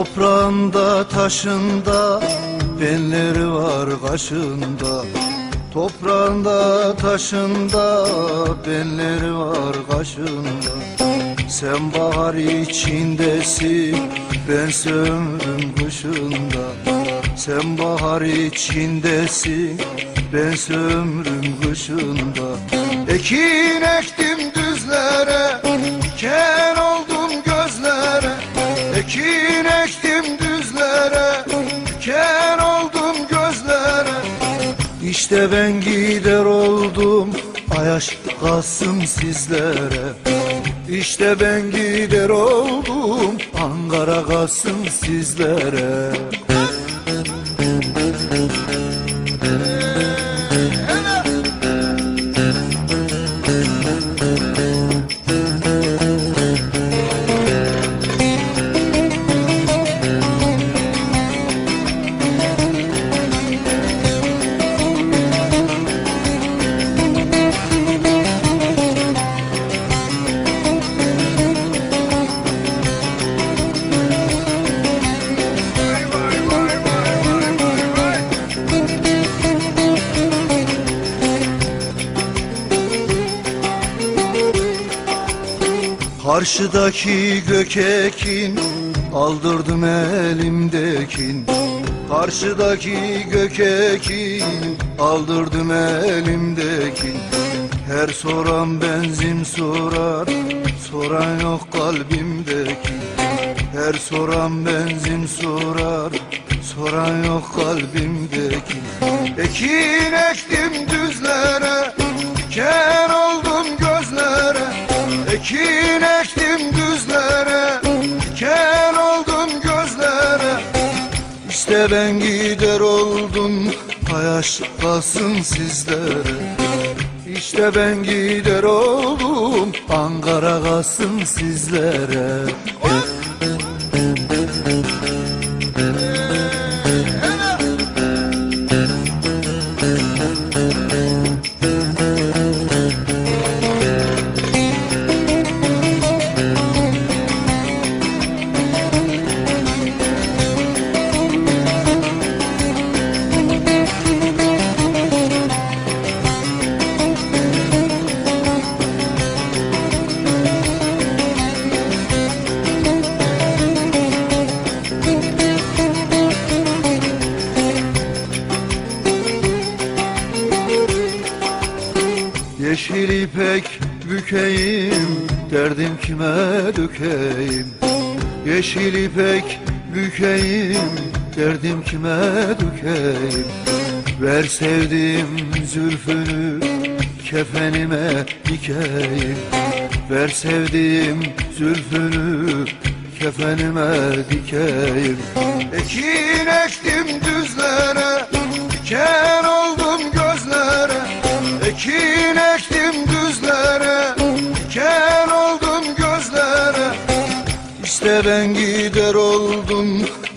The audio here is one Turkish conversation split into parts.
Toprağında taşında benleri var kaşında Toprağında taşında benleri var kaşında Sen bahar içindesin ben ömrüm kışında. Sen bahar içindesin ben ömrüm kışında. Ekin ektim düzlere diken oldum gözlere. Ekin İşte ben gider oldum ay aşk kalsın sizlere. İşte ben gider oldum Ankara kalsın sizlere Karşıdaki gökekin aldırdım elimdekin. Karşıdaki gökekin aldırdım elimdekin. Her soran benzin sorar soran yok kalbimdeki. Her soran benzin sorar soran yok kalbimdeki. Ekin ektim düzlere diken oldum gözlere. Ekin ektim ben gider oldum Hayaş kalsın sizlere İşte ben gider oldum Ankara kalsın sizlere bükeyim Derdim kime dökeyim? Yeşil ipek bükeyim Derdim kime dökeyim? Ver sevdiğim zülfünü Kefenime dikeyim. Ver sevdiğim zülfünü Kefenime dikeyim. Ekin ektim düzlere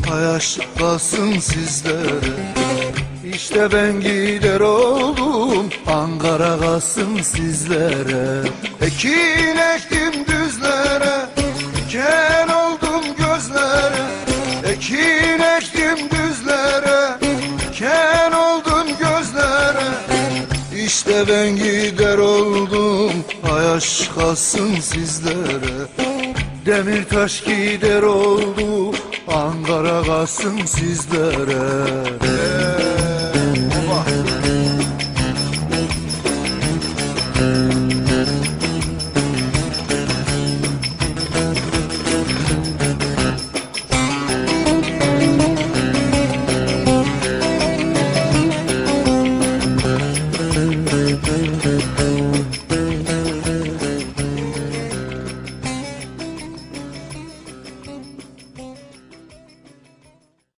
oldum Hayaş kalsın sizlere. İşte ben gider oldum Ankara kalsın sizlere. Ekin ektim düzlere Diken oldum gözlere. Ekin ektim düzlere Diken oldum gözlere. İşte ben gider oldum Hayaş kalsın sizlere. Demir taş gider oldu Ankara kalsın sizlere. Ee,